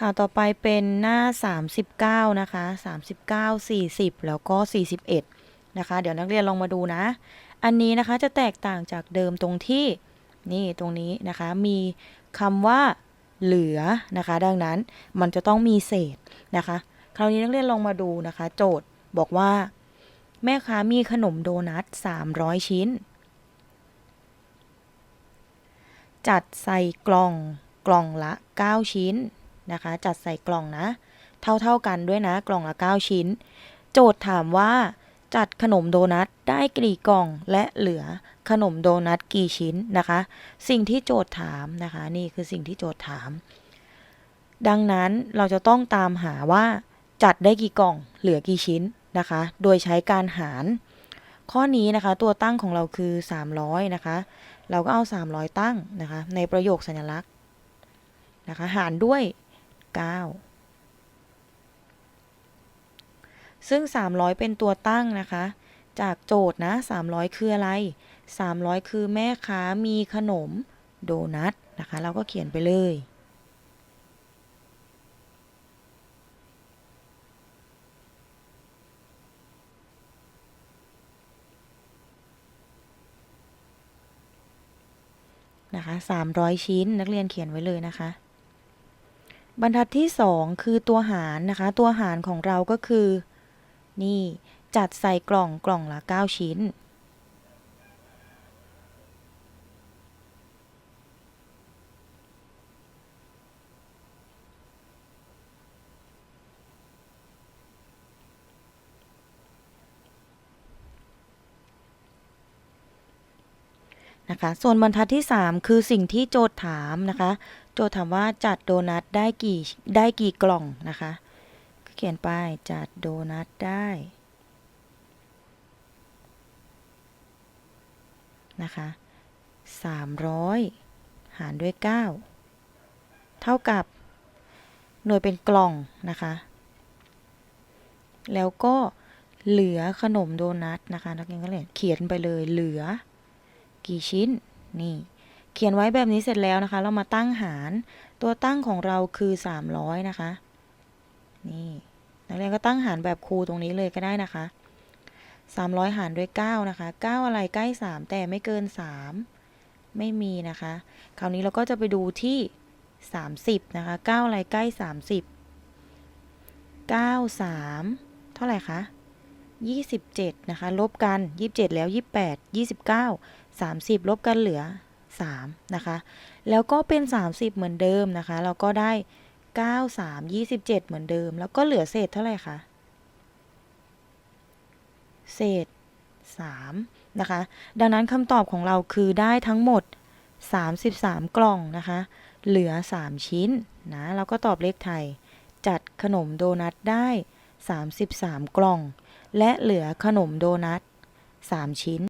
ข่าวต่อไปเป็นหน้า 39 นะคะ 39 40 แล้วก็ 41 นะคะ เดี๋ยวนักเรียนลองมาดูนะ อันนี้นะคะจะแตกต่างจากเดิมตรงที่ นี่ตรงนี้นะคะ มีคำว่าเหลือนะคะ ดังนั้นมันจะต้องมีเศษนะคะ คราวนี้นักเรียนลองมาดูนะคะ โจทย์บอกว่า แม่ค้ามีขนมโดนัท 300 ชิ้น จัดใส่กล่องกล่องละ 9 ชิ้น นะคะ จัดใส่กล่องนะ เท่าๆกันด้วยนะ กล่องละ 9 ชิ้น โจทย์ถามว่า จัดขนมโดนัทได้กี่กล่องและเหลือขนมโดนัทกี่ชิ้นนะคะ สิ่งที่โจทย์ถามนะคะ นี่คือสิ่งที่โจทย์ถาม ดังนั้นเราจะต้องตามหาว่า จัดได้กี่กล่องเหลือกี่ชิ้นนะคะ โดยใช้การหาร ข้อนี้นะคะ ตัวตั้งของเราคือ 300 นะคะ เราก็เอา 300 ตั้งนะคะ ในประโยคสัญลักษณ์นะคะ หารด้วย 9 ซึ่ง 300 เป็นตัวตั้งนะคะ จากโจทย์นะ 300 คืออะไร 300 คือแม่ค้ามีขนมโดนัทนะคะ เราก็เขียนไปเลยนะคะ300 ชิ้นนักเรียนเขียนไว้เลยนะคะ บรรทัดที่2คือตัวหารนะคะ ตัวหารของเราก็คือ นี่จัดใส่กล่องกล่องละ 9 ชิ้น นะคะ ส่วนบรรทัดที่ 3 คือสิ่งที่โจทย์ถามนะคะ โจทย์ถามว่าจัดโดนัทได้กี่ได้กี่กล่องนะคะเขียนไปจัดโดนัทได้นะคะ300 หารด้วย 9 เท่ากับ หน่วยเป็นกล่องนะคะ แล้วก็เหลือขนมโดนัทนะคะ นักเรียนก็เลยเขียนไปเลยเหลือ กี่ชิ้น นี่ เขียนไว้แบบนี้เสร็จแล้วนะคะ เรามาตั้งหารตัวตั้งของเราคือ 300 นะคะ นี่นักเรียนก็ตั้งหารแบบครูตรงนี้เลยก็ได้นะคะ 300 หารด้วย 9 นะคะ 9 อะไรใกล้ 3 แต่ไม่เกิน 3 ไม่มีนะคะ คราวนี้เราก็จะไปดูที่ 30 นะคะ 9 อะไรใกล้ 30 9 3 เท่าไหร่คะ27 นะคะ ลบกัน 27 แล้ว 28 29 30 ลบกันเหลือ 3 นะคะ แล้วก็เป็น 30 เหมือนเดิมนะคะ เราก็ได้ 9 3 27 เหมือนเดิม แล้วก็เหลือเศษเท่าไหร่คะเศษ 3 นะคะ ดังนั้นคำตอบของเราคือได้ทั้งหมด 33 กล่องนะคะ เหลือ 3 ชิ้นนะเราก็ตอบเลขไทย จัดขนมโดนัทได้ 33 กล่อง และเหลือขนมโดนัท 3 ชิ้น